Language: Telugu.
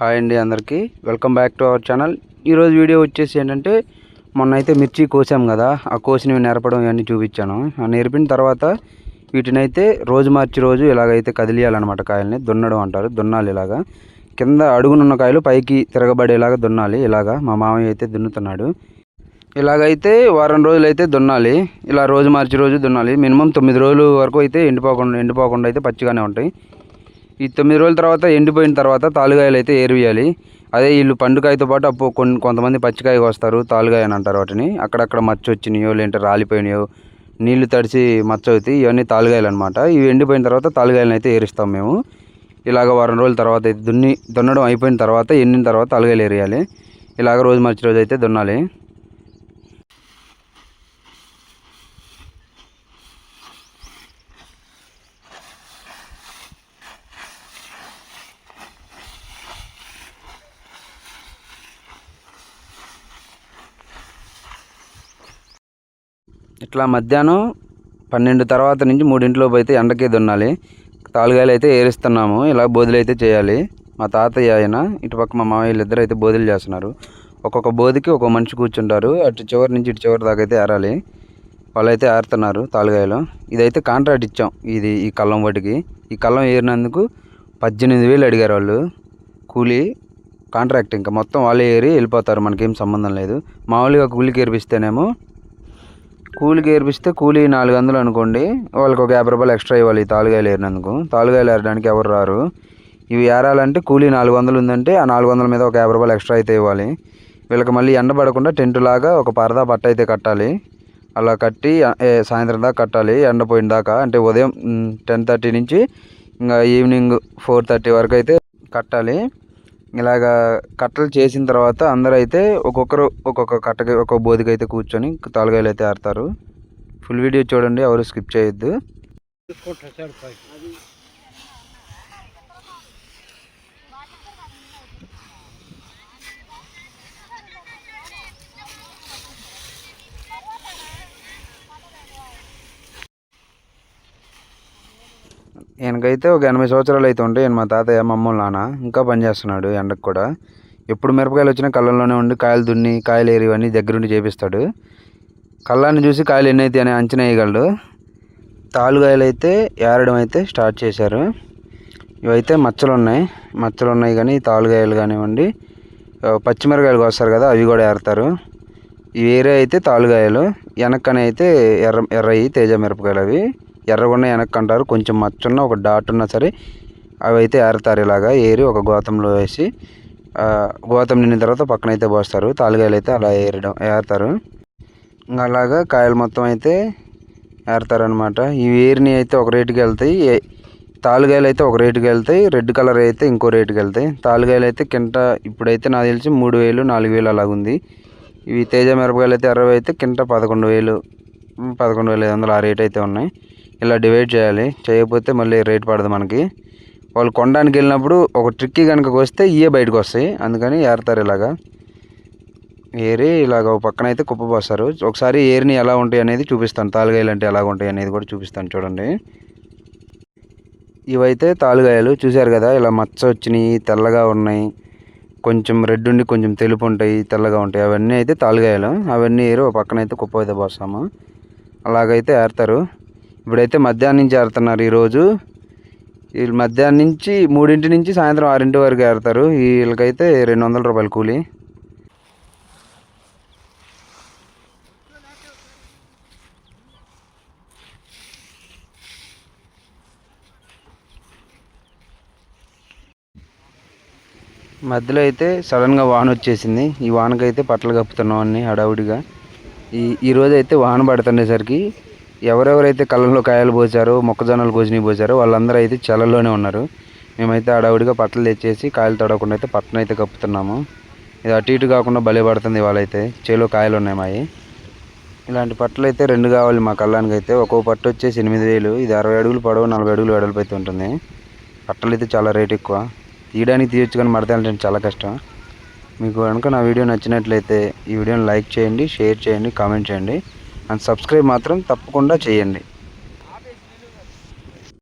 హాయ్ అండి అందరికీ. Welcome back to our channel. ఈరోజు వీడియో వచ్చేసి ఏంటంటే మొన్న అయితే మిర్చి కోసాం కదా ఆ కోసినవి నేర్పడం ఇవన్నీ చూపించాను. ఆ నేర్పిన తర్వాత వీటిని అయితే రోజు మార్చి రోజు ఇలాగైతే కదిలియాలన్నమాట కాయల్ని. దున్నడం అంటారు దున్నాలి ఇలాగా. కింద అడుగునున్న కాయలు పైకి తిరగబడేలాగా దున్నాలి ఇలాగా. మా మామయ్య అయితే దున్నుతున్నాడు. ఇలాగైతే వారం రోజులు అయితే దున్నాలి. ఇలా రోజు మార్చి రోజు దున్నాలి. మినిమం తొమ్మిది రోజుల వరకు అయితే ఎండిపోకుండా ఎండిపోకుండా అయితే పచ్చిగానే ఉంటాయి. ఈ తొమ్మిది రోజుల తర్వాత ఎండిపోయిన తర్వాత తాలుగాయలు అయితే ఏరివేయాలి. అదే వీళ్ళు పండుకాయతో పాటు అప్పుడు కొన్ని కొంతమంది పచ్చికాయ వస్తారు తాలుగాయ అని అంటారు వాటిని. అక్కడక్కడ మచ్చ వచ్చినాయో లేదంటే రాలిపోయినాయో నీళ్ళు తడిచి మచ్చ అవుతాయి ఇవన్నీ తాలుగాయలు అనమాట ఇవి ఎండిపోయిన తర్వాత తాలుగాయలను అయితే ఏరిస్తాం మేము. ఇలాగ వారం రోజుల తర్వాత అయితే దున్ని దున్నడం అయిపోయిన తర్వాత ఎండిన తర్వాత తాలుగాయలు ఏరియాలి ఇలాగ రోజు మర్చి రోజు అయితే దున్నాలి. ఇట్లా మధ్యాహ్నం పన్నెండు తర్వాత నుంచి మూడింటిలోపు అయితే ఎండకే దున్నాలి. తాలుగాయలు అయితే ఏరిస్తున్నాము. ఇలా బోధులు అయితే చేయాలి. మా తాతయ్య ఆయన ఇటుపక్క మా మామయ్యలు ఇద్దరు అయితే బోధులు చేస్తున్నారు. ఒక్కొక్క బోధికి ఒక్కొక్క మనిషి కూర్చుంటారు. అటు చివరి నుంచి ఇటు చివరి దాకా అయితే ఏరాలి. వాళ్ళైతే ఏరుతున్నారు తాలుగాయలు. ఇదైతే కాంట్రాక్ట్ ఇచ్చాం. ఇది ఈ కళ్ళం వాటికి. ఈ కళ్ళం ఏరినందుకు పద్దెనిమిది వేలు అడిగారు వాళ్ళు. కూలీ కాంట్రాక్ట్ ఇంకా. మొత్తం వాళ్ళే ఏరి వెళ్ళిపోతారు. మనకేం సంబంధం లేదు. మామూలుగా కూలికి ఏరిపిస్తేనేమో కూలికి ఏర్పిస్తే కూలీ నాలుగు వందలు అనుకోండి. వాళ్ళకి ఒక యాభై రూపాయలు ఎక్స్ట్రా ఇవ్వాలి తాలుగాయలు ఏరినందుకు. తాలుగాయలు ఏరడానికి ఎవరు రారు. ఇవి ఏరాలంటే కూలీ నాలుగు వందలు ఉందంటే ఆ నాలుగు వందల మీద ఒక యాభై రూపాయలు ఎక్స్ట్రా అయితే ఇవ్వాలి. వీళ్ళకి మళ్ళీ ఎండ పడకుండా టెంట్ లాగా ఒక పరదా పట్ట అయితే కట్టాలి. అలా కట్టి సాయంత్రం దాకా కట్టాలి. ఎండ పోయిన దాకా అంటే ఉదయం టెన్ థర్టీ నుంచి ఇంకా ఈవినింగ్ ఫోర్ థర్టీ వరకు అయితే కట్టాలి. ఇలాగా కట్టలు చేసిన తర్వాత అందరూ అయితే ఒక్కొక్కరు ఒక్కొక్క కట్టకి ఒక్కొక్క బోధికి అయితే కూర్చొని తాలుగాయలు అయితే ఆడతారు ఫుల్ వీడియో చూడండి ఎవరు స్కిప్ చేయొద్దు. మనకైతే ఒక ఎనభై సంవత్సరాలు అయితే ఉంటాయి. మా తాతయ్య మా అమ్మోళ్ళ నాన్న ఇంకా పనిచేస్తున్నాడు ఎండకు కూడా. ఎప్పుడు మిరపకాయలు వచ్చినా కళ్ళల్లోనే ఉండి కాయలు దున్ని కాయలు ఏరి ఇవన్నీ దగ్గరుండి చేపిస్తాడు. కళ్ళాన్ని చూసి కాయలు ఎన్ని అయితే అని అంచనా వేయగలడు. తాలుగాయలు అయితే ఏరడం అయితే స్టార్ట్ చేశారు. ఇవైతే మచ్చలు ఉన్నాయి. మచ్చలు ఉన్నాయి కానీ తాలుగాయలు కానివ్వండి పచ్చిమిరకాయలు కోస్తారు కదా అవి కూడా ఏరుతారు. ఇవి వేరే అయితే తాలుగాయలు వెనక్కనే అయితే ఎర్ర ఎర్రయి తేజ మిరపకాయలు అవి. ఎర్రగున్న వెనక్కి అంటారు కొంచెం మచ్చున్న ఒక డాట్ ఉన్నా సరే అవి అయితే ఏరుతారు ఇలాగా ఏరి ఒక గోతంలో వేసి గోతం నిండిన తర్వాత పక్కన అయితే పోస్తారు. తాలుగాయలు అయితే అలా ఏరడం ఏరుతారు. ఇంకా అలాగా కాయలు మొత్తం అయితే ఏరుతారనమాట ఇవి ఏరిని అయితే ఒక రేటుకి వెళ్తాయి. తాలుగాయలు అయితే ఒక రేటుకి వెళ్తాయి. రెడ్ కలర్ అయితే ఇంకో రేటుకి వెళ్తాయి. తాలుగాయలు అయితే కింట ఇప్పుడైతే నాకు తెలిసి మూడు వేలు నాలుగు వేలు అలాగుంది ఇవి తేజ మిరపకాయలు అయితే అరవై అయితే కింట పదకొండు వేలు పదకొండు వేల ఐదు వందలు ఆ రేట్ అయితే ఉన్నాయి. ఇలా డివైడ్ చేయాలి. చేయకపోతే మళ్ళీ రేట్ పడదు మనకి. వాళ్ళు కొనడానికి వెళ్ళినప్పుడు ఒక ట్రిక్కి కనుక వస్తే ఇవే బయటకు వస్తాయి. అందుకని ఏరుతారు ఇలాగా. ఏరి ఇలాగ ఒక పక్కన అయితే కుప్ప పోస్తారు. ఒకసారి ఏరిని ఎలా ఉంటాయి అనేది చూపిస్తాను. తాలుగాయలు అంటే ఎలా ఉంటాయి అనేది కూడా చూపిస్తాను చూడండి. ఇవైతే తాలుగాయలు. చూశారు కదా ఇలా మచ్చ వచ్చినాయి తెల్లగా ఉన్నాయి. కొంచెం రెడ్ ఉండి కొంచెం తెలుపు ఉంటాయి తెల్లగా ఉంటాయి. అవన్నీ అయితే తాలుగాయలు. అవన్నీ ఏరు ఒక పక్కన అయితే కుప్ప అయితే పోస్తాము. అలాగైతే ఏరుతారు. ఇప్పుడైతే మధ్యాహ్నం నుంచి ఏరుతున్నారు ఈరోజు. వీళ్ళు మధ్యాహ్నం నుంచి మూడింటి నుంచి సాయంత్రం ఆరింటి వరకు ఏరుతారు వీళ్ళకైతే రెండు వందల రూపాయలు కూలి. మధ్యలో అయితే సడన్గా వాన వచ్చేసింది. ఈ వానకైతే పట్టలు కప్పుతున్నాం అన్ని హడావుడిగా. ఈ ఈరోజు అయితే వాన పడుతుండేసరికి ఎవరెవరైతే కళ్ళల్లో కాయలు పోసారో మొక్కజొన్నలు కోసినవి పోసారో వాళ్ళందరూ అయితే చల్లలోనే ఉన్నారు. మేమైతే హడావుడిగా పట్టలు తెచ్చేసి కాయలు తడవకుండా అయితే పట్టణం అయితే కప్పుతున్నాము. ఇది అటు ఇటు కాకుండా భలే పడుతుంది వాళ్ళైతే చేలో కాయలు ఉన్నాయి మావి ఇలాంటి పట్టలు అయితే రెండు కావాలి మా కళ్ళానికి అయితే. ఒక్కో పట్టు వచ్చేసి ఎనిమిది వేలు. ఇది అరవై అడుగులు పొడవు నలభై అడుగులు వెడల్పు అయితే ఉంటుంది. పట్టలు అయితే చాలా రేట్ ఎక్కువ. తీయడానికి తీయొచ్చు కానీ మడతాలంటే చాలా కష్టం. మీకు కనుక నా వీడియో నచ్చినట్లయితే ఈ వీడియోని లైక్ చేయండి షేర్ చేయండి కామెంట్ చేయండి. అండ్ సబ్స్క్రైబ్ మాత్రం తప్పకుండా చేయండి.